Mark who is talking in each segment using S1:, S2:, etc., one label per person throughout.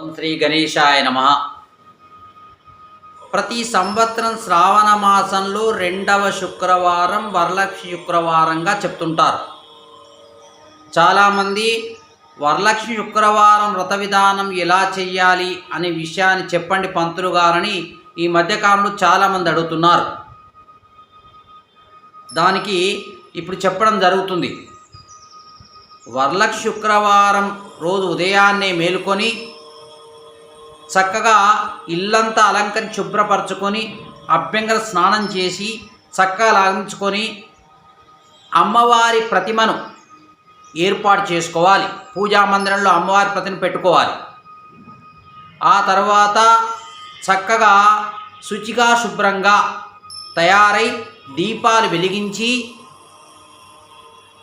S1: ఓం శ్రీ గణేశాయ నమ. ప్రతి సంవత్సరం శ్రావణ మాసంలో రెండవ శుక్రవారం వరలక్ష్మి శుక్రవారంగా చెప్తుంటారు. చాలామంది వరలక్ష్మి శుక్రవారం వ్రత విధానం ఎలా చెయ్యాలి అనే విషయాన్ని చెప్పండి పంతులు గారని ఈ మధ్యకాలంలో చాలామంది అడుగుతున్నారు. దానికి ఇప్పుడు చెప్పడం జరుగుతుంది. వరలక్ష్మి శుక్రవారం రోజు ఉదయాన్నే మేలుకొని చక్కగా ఇల్లంతా అలంకరి శుభ్రపరచుకొని అభ్యంగర స్నానం చేసి చక్కగా లాగించుకొని అమ్మవారి ప్రతిమను ఏర్పాటు చేసుకోవాలి. పూజా మందిరంలో అమ్మవారి ప్రతిని పెట్టుకోవాలి. ఆ తర్వాత చక్కగా శుచిగా శుభ్రంగా తయారై దీపాలు వెలిగించి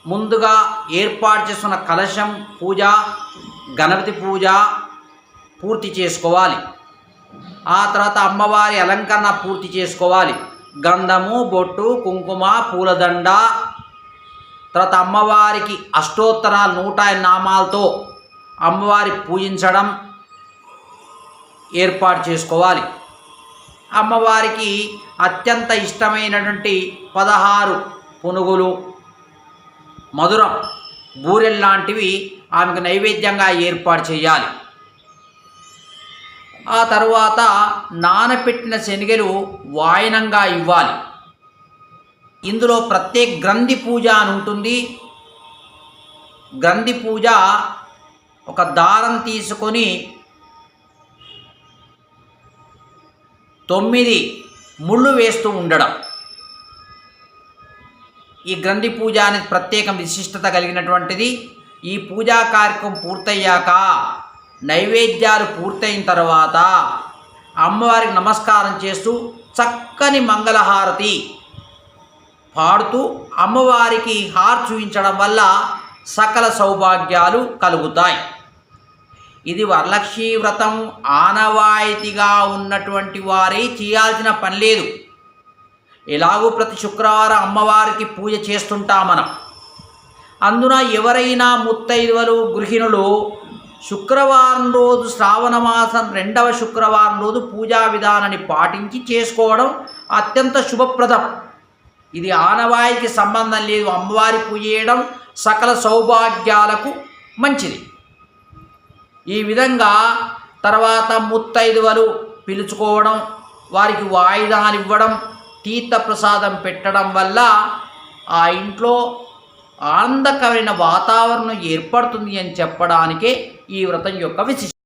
S1: ముందుగా ఏర్పాటు చేసుకున్న కలశం పూజ గణపతి పూజ పూర్తి చేసుకోవాలి. ఆ తర్వాత అమ్మవారి అలంకరణ పూర్తి చేసుకోవాలి. గంధము బొట్టు కుంకుమ పూలదండ. తర్వాత అమ్మవారికి అష్టోత్తర నూట నామాలతో అమ్మవారి పూజించడం ఏర్పాటు చేసుకోవాలి. అమ్మవారికి అత్యంత ఇష్టమైనటువంటి పదహారు పునుగులు మధురం బూరెల్ లాంటివి ఆమెకు నైవేద్యంగా ఏర్పాటు చేయాలి. ఆ తర్వాత నానపెట్టిన శనగలు వాయనంగా ఇవ్వాలి. ఇందులో ప్రత్యేక గ్రంథి పూజ అని ఉంటుంది. గ్రంథి పూజ ఒక దారం తీసుకొని తొమ్మిది ముళ్ళు వేస్తూ ఉండడం. ఈ గ్రంథి పూజ అనేది ప్రత్యేక విశిష్టత కలిగినటువంటిది. ఈ పూజా కార్యక్రమం పూర్తయ్యాక నైవేద్యాలు పూర్తయిన తర్వాత అమ్మవారికి నమస్కారం చేస్తూ చక్కని మంగళహారతి పాడుతూ అమ్మవారికి హార్ చూపించడం వల్ల సకల సౌభాగ్యాలు కలుగుతాయి. ఇది వరలక్ష్మీ వ్రతం ఆనవాయితీగా ఉన్నటువంటి వారే చేయాల్సిన పని లేదు. ఎలాగూ ప్రతి శుక్రవారం అమ్మవారికి పూజ చేస్తుంటాం మనం. అందున ఎవరైనా ముత్తైదువలు గృహిణులు శుక్రవారం రోజు శ్రావణ మాసం రెండవ శుక్రవారం రోజు పూజా విధానాన్ని పాటించి చేసుకోవడం అత్యంత శుభప్రదం. ఇది ఆనవాయికి సంబంధం లేదు. అమ్మవారి పూజ చేయడం సకల సౌభాగ్యాలకు మంచిది. ఈ విధంగా తర్వాత ముత్తైదువలు పిలుచుకోవడం వారికి వాయిదాలు ఇవ్వడం తీర్థ ప్రసాదం పెట్టడం వల్ల ఆ ఇంట్లో ఆనందకరమైన వాతావరణం ఏర్పడుతుంది అని చెప్పడానికే ఈ వ్రతం యొక్క విశిష్టత